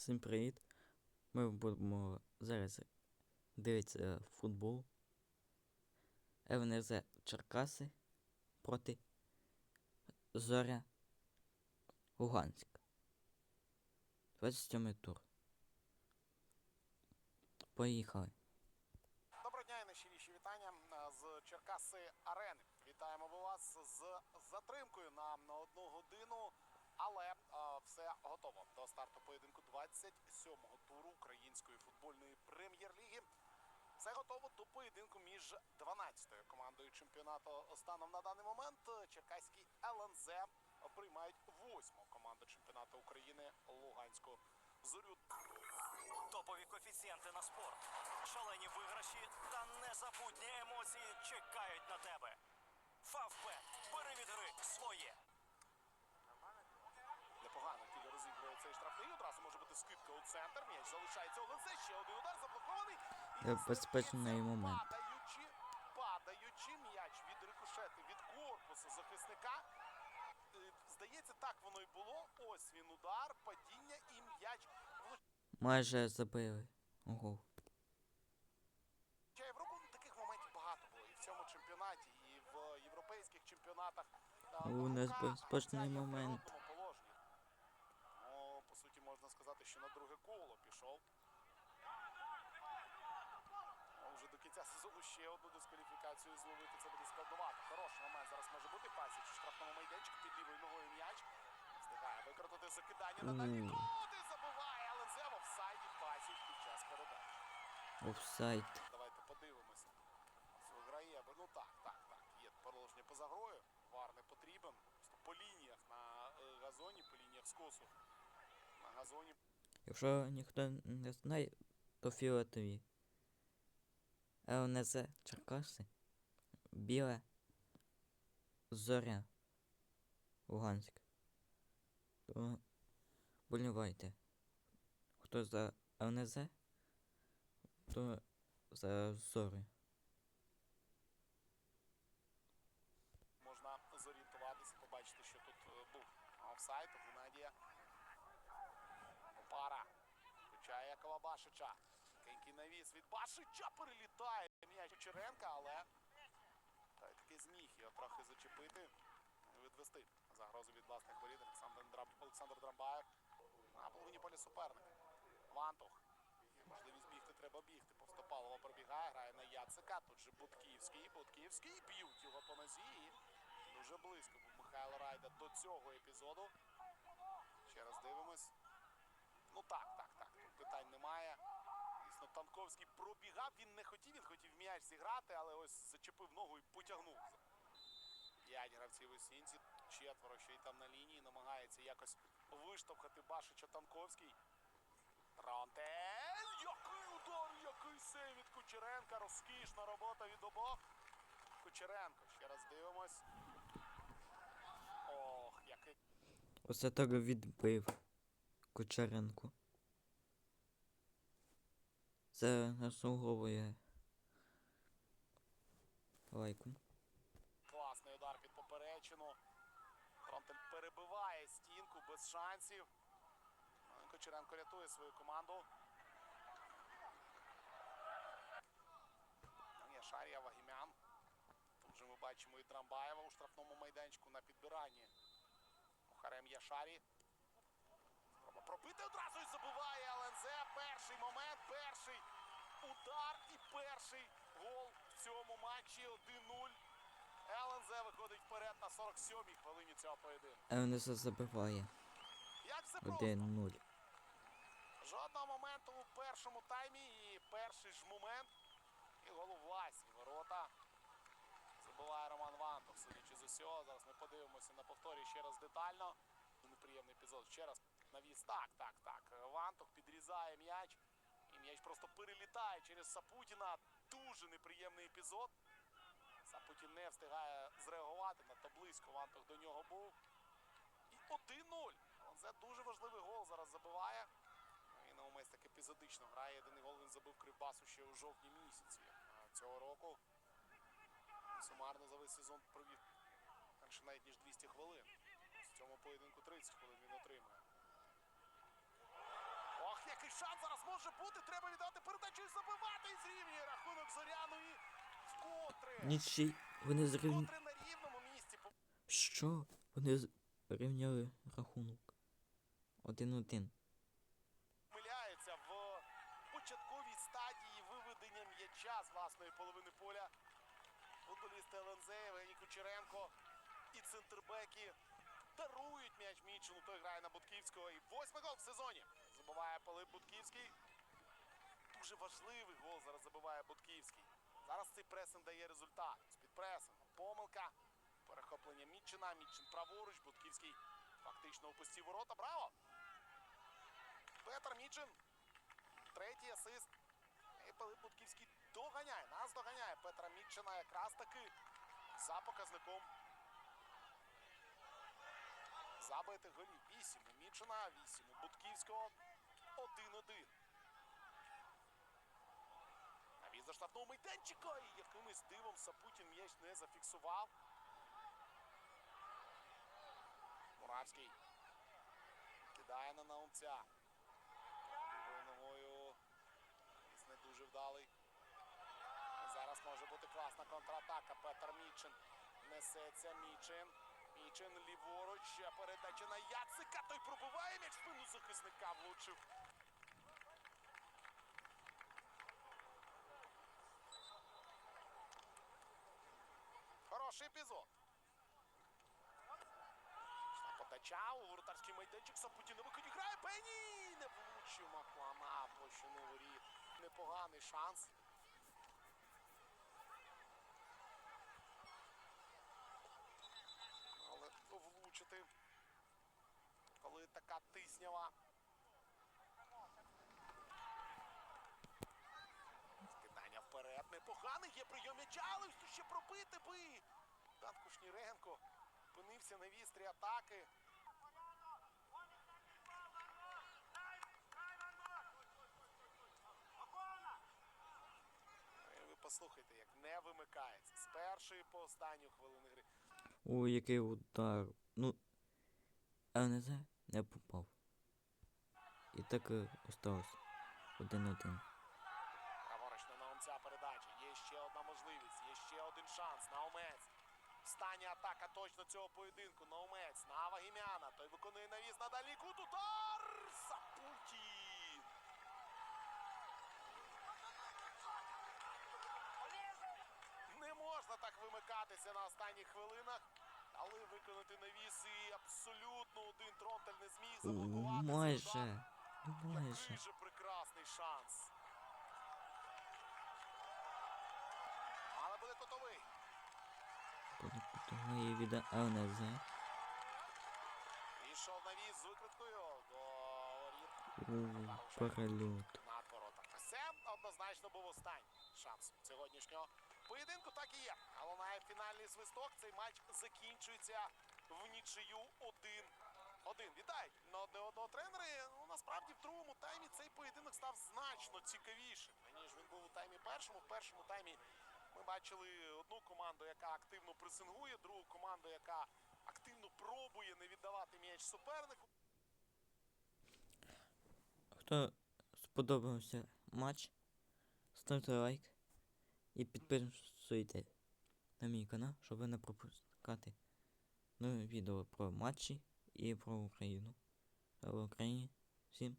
Всім привіт! Ми будемо зараз дивитися футбол. ЛНЗ Черкаси проти Зоря Луганськ. 27 тур. Поїхали. Доброго дня і найщиріші вітання з Черкаси Арени. Вітаємо вас з затримкою на, на одну годину, але все готово до старту поєдинку 27-го туру української футбольної прем'єр-ліги. Все готово до поєдинку між 12-ю командою чемпіонату станом на даний момент. Черкаський ЛНЗ приймають восьму команду чемпіонату України Луганську зорю. Топові коефіцієнти на спорт, шалені виграші та незабутні емоції чекають на тебе. Фавбет. Бери від гри своє. Непогано тілі розігрує цей штрафний. Одразу може бути скидка у центр. М'яч залишається у лице. Ще один удар заблокований. І Небезпечний здається, момент. Падаючи, падаючи м'яч від рикошети від корпусу захисника. Е, Здається, так воно і було. Ось він удар, падіння і м'яч Майже забили влучає в руку. Ну, Таких моментів багато було і в цьому чемпіонаті, і в європейських чемпіонатах. Та, У рука небезпечний гравця є момент. природному положенні. Ну, по суті, можна сказати, що на друге коло пішов. А Вже до кінця сезону ще одну дискваліфікацію зловити. Це буде складновато. Хороший момент зараз може бути пасіч у штрафному майданчику під лівою ногою м'яч. Встигає викрутити закидання на дальній М. кут і забиває, але це в офсайді пасіч під час передачі. Офсайд. Давайте подивимося. Виграє, ну так, так, так. Є положення поза грою. Вар не потрібен. Просто по лініях на е, газоні, по лініях скосу. На газоні Якщо ніхто не знає, то фіолетові. ЛНЗ Черкаси. Біле. Зоря. Луганськ. То болівайте. Хто за ЛНЗ, то за Зорю. можна зорієнтуватися, побачити, що тут е, був офсайд Геннадія. Опара. Включає Калабашича. Кенький навіс від Башича перелітає м'яч Черенка, але та й зміг його трохи зачепити і відвести загрозу від власних воріт. Олександр Драмбаєв на половині поля суперника. Вантух. Можливість бігти, треба бігти. Повстопалова пробігає, грає на Яцика. Тут же Будківський. Будківський б'ють його по нозі. І дуже близько був Михайло Райда до цього епізоду. Ще раз дивимось. Ну так, так, так. Тут питань немає. Дійсно, Танковський пробігав, він не хотів, він хотів м'яч зіграти, але ось зачепив ногу і потягнув. П'ять гравців у сінці, четверо ще й там на лінії, намагається якось виштовхати Башича Танковський. Тронтель! Який удар, який сейв від Кучеренка, розкішна робота від обох. Кучеренко, ще раз дивимось. Ох, який Оце так відбив Кучеренко. Це заслуговує лайку. класний удар під поперечину. Тронтель перебиває стінку без шансів. І Кучеренко рятує свою команду. Ну, Є Шарія Вагімян. Тут же ми бачимо і Трамбаєва у штрафному майданчику на підбиранні. Мухарем Яшарі. Спроба пробити одразу і забиває ЛНЗ. Перший момент, перший удар і перший гол в цьому матчі 1-0. ЛНЗ виходить вперед на 47-й хвилині цього поєдинку. ЛНЗ забиває Як все просто. 1-0. Жодного моменту у першому таймі і перший ж момент. І гол у власні ворота. Забиває Роман Вантов, судячи з усього. Зараз ми подивимося на повторі ще раз детально. Неприємний епізод. Ще раз навіс. Так, так, так. Вантух підрізає м'яч. І м'яч просто перелітає через Сапутіна. Дуже неприємний епізод. Сапутін не встигає зреагувати. Надто близько Вантух до нього був. І 1-0. Це дуже важливий гол зараз забиває. І Наумець так епізодично грає. Єдиний гол він забив Кривбасу ще у жовтні місяці цього року. Сумарно за весь сезон провів менше навіть ніж 200 хвилин. В цьому поєдинку 30 хвилин він отримує. Ох, який шанс зараз може бути. Треба віддати передачу і забивати і зрівнює рахунок Зоряну. Нічий. Вони зрівняли. Що? Вони зрівняли рахунок. Один-один. Помиляється в початковій стадії виведення м'яча з власної половини поля. Футболісти ЛНЗ, Євгеній Кучеренко і центрбеки дарують м'яч Мічину. Той грає на Будківського. І восьмий гол в сезоні. Забиває Пилип Будківський. Дуже важливий гол зараз забиває Будківський. Зараз цей пресинг дає результат. З-під пресингу. Помилка. Перехоплення Мітчина. Мітчин праворуч. Будківський фактично опустив ворота. Браво! Петр Мічин. Третій асист. І Пилип Будківський доганяє. Нас доганяє Петра Мітчина якраз таки за показником забитих голів. 8 у Мітчина, 8 у Будківського. 1-1. За штрафного майданчика і якимось дивом Сапутін м'яч не зафіксував. Муравський кидає на наумця. Ногою. Не дуже вдалий. Зараз може бути класна контратака. Петр Мічин. Несеться Мічин. Мічин ліворуч. Передача на Яцика. Той пробиває м'яч спину захисника влучив. Хороший епізод. Подача у воротарський майданчик Сапутін на виході грає. Пені! Не влучив Маклана площину воріт. Непоганий шанс. Але влучити, коли така тиснява. Скидання вперед. Непоганий є прийом м'яча, але ще пробити би. Дан Кушніренко опинився на вістрі атаки. І Ви послухайте, як не вимикається. З першої по останню хвилину гри. Ой, який удар. Ну. ЛНЗ не попав. І так і осталось. Один-один. Праворуч на Наумця передача. Є ще одна можливість, є ще один шанс. Наумець. Остання атака точно цього поєдинку. Наумець на Вагімяна. Той виконує навіс на дальній кут. Удар! Сапутін! Не можна так вимикатися на останніх хвилинах. Але виконати навіс і абсолютно один тронтель не зміг заблокувати. Майже. Майже. Який же прекрасний шанс. Але буде котовий. Потугає від ЛНЗ. Пішов навіс з викриткою до перельот. Це однозначно був останній шанс сьогоднішнього поєдинку. Так і є. А лунає фінальний свисток. Цей матч закінчується в нічию 1 один. Вітають на одне одного тренери. Ну, насправді в другому таймі цей поєдинок став значно цікавішим, ніж він був у таймі першому. В першому таймі ми бачили одну команду, яка активно пресингує, другу команду, яка активно пробує не віддавати м'яч супернику. Хто сподобався матч, ставте лайк і підписуйтесь на мій канал, щоб не пропускати нові відео про матчі і про Україну. Слава Україні! Всім